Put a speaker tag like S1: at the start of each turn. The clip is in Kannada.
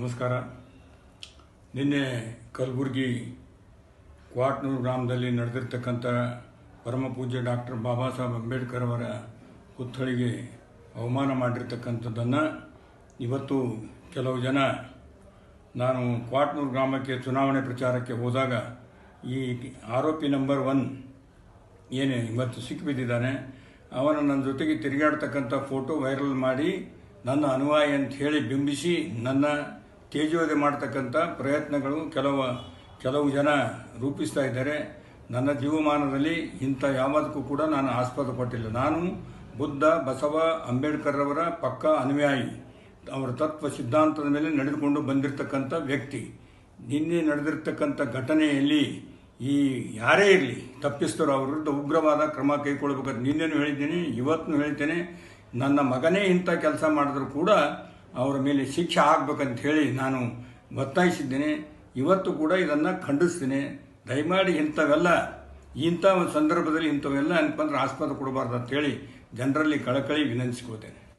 S1: ನಮಸ್ಕಾರ. ನಿನ್ನೆ ಕಲಬುರಗಿ ಕ್ವಾಟ್ನೂರು ಗ್ರಾಮದಲ್ಲಿ ನಡೆದಿರ್ತಕ್ಕಂಥ ಪರಮ ಪೂಜ್ಯ ಡಾಕ್ಟರ್ ಬಾಬಾ ಸಾಹೇಬ್ ಅಂಬೇಡ್ಕರ್ ಅವರ ಪುತ್ಥಳಿಗೆ ಅವಮಾನ ಮಾಡಿರ್ತಕ್ಕಂಥದ್ದನ್ನು ಇವತ್ತು ಕೆಲವು ಜನ ನಾನು ಕ್ವಾಟ್ನೂರು ಗ್ರಾಮಕ್ಕೆ ಚುನಾವಣೆ ಪ್ರಚಾರಕ್ಕೆ ಹೋದಾಗ ಈ ಆರೋಪಿ ನಂಬರ್ ಒನ್ ಏನೇ ಇವತ್ತು ಸಿಕ್ಕಿಬಿದ್ದಿದ್ದಾನೆ ಅವನ ನನ್ನ ಜೊತೆಗೆ ತಿರುಗಾಡ್ತಕ್ಕಂಥ ಫೋಟೋ ವೈರಲ್ ಮಾಡಿ ನನ್ನ ಅನುಯಾಯಿ ಅಂತ ಹೇಳಿ ಬಿಂಬಿಸಿ ನನ್ನ ತೇಜೋವಧೆ ಮಾಡ್ತಕ್ಕಂಥ ಪ್ರಯತ್ನಗಳು ಕೆಲವು ಕೆಲವು ಜನ ರೂಪಿಸ್ತಾ ಇದ್ದಾರೆ. ನನ್ನ ಜೀವಮಾನದಲ್ಲಿ ಇಂಥ ಯಾವುದಕ್ಕೂ ಕೂಡ ನಾನು ಆಸ್ಪದ ಪಟ್ಟಿಲ್ಲ. ನಾನು ಬುದ್ಧ, ಬಸವ, ಅಂಬೇಡ್ಕರ್ ಅವರ ಪಕ್ಕ ಅನುಯಾಯಿ. ಅವರ ತತ್ವ ಸಿದ್ಧಾಂತದ ಮೇಲೆ ನಡೆದುಕೊಂಡು ಬಂದಿರತಕ್ಕಂಥ ವ್ಯಕ್ತಿ. ನಿನ್ನೆ ನಡೆದಿರ್ತಕ್ಕಂಥ ಘಟನೆಯಲ್ಲಿ ಈ ಯಾರೇ ಇರಲಿ, ತಪ್ಪಿಸ್ತರೋ ಅವ್ರ ವಿರುದ್ಧ ಉಗ್ರವಾದ ಕ್ರಮ ಕೈಗೊಳ್ಬೇಕಂತ ನಿನ್ನೆನೂ ಹೇಳಿದ್ದೀನಿ, ಇವತ್ತು ಹೇಳ್ತೇನೆ. ನನ್ನ ಮಗನೇ ಇಂಥ ಕೆಲಸ ಮಾಡಿದ್ರು ಕೂಡ ಅವರ ಮೇಲೆ ಶಿಕ್ಷೆ ಆಗ್ಬೇಕಂತ ಹೇಳಿ ನಾನು ಒತ್ತಾಯಿಸಿದ್ದೇನೆ. ಇವತ್ತು ಕೂಡ ಇದನ್ನು ಖಂಡಿಸ್ತೀನಿ. ದಯಮಾಡಿ ಇಂಥವೆಲ್ಲ, ಇಂಥ ಒಂದು ಸಂದರ್ಭದಲ್ಲಿ ಇಂಥವೆಲ್ಲ ಅನ್ಕೊಂಡ್ರೆ ಆಸ್ಪದ ಕೊಡಬಾರ್ದು ಅಂತೇಳಿ ಜನರಲ್ಲಿ ಕಳಕಳಿ ವಿನಂತಿಸ್ಕೋತೇನೆ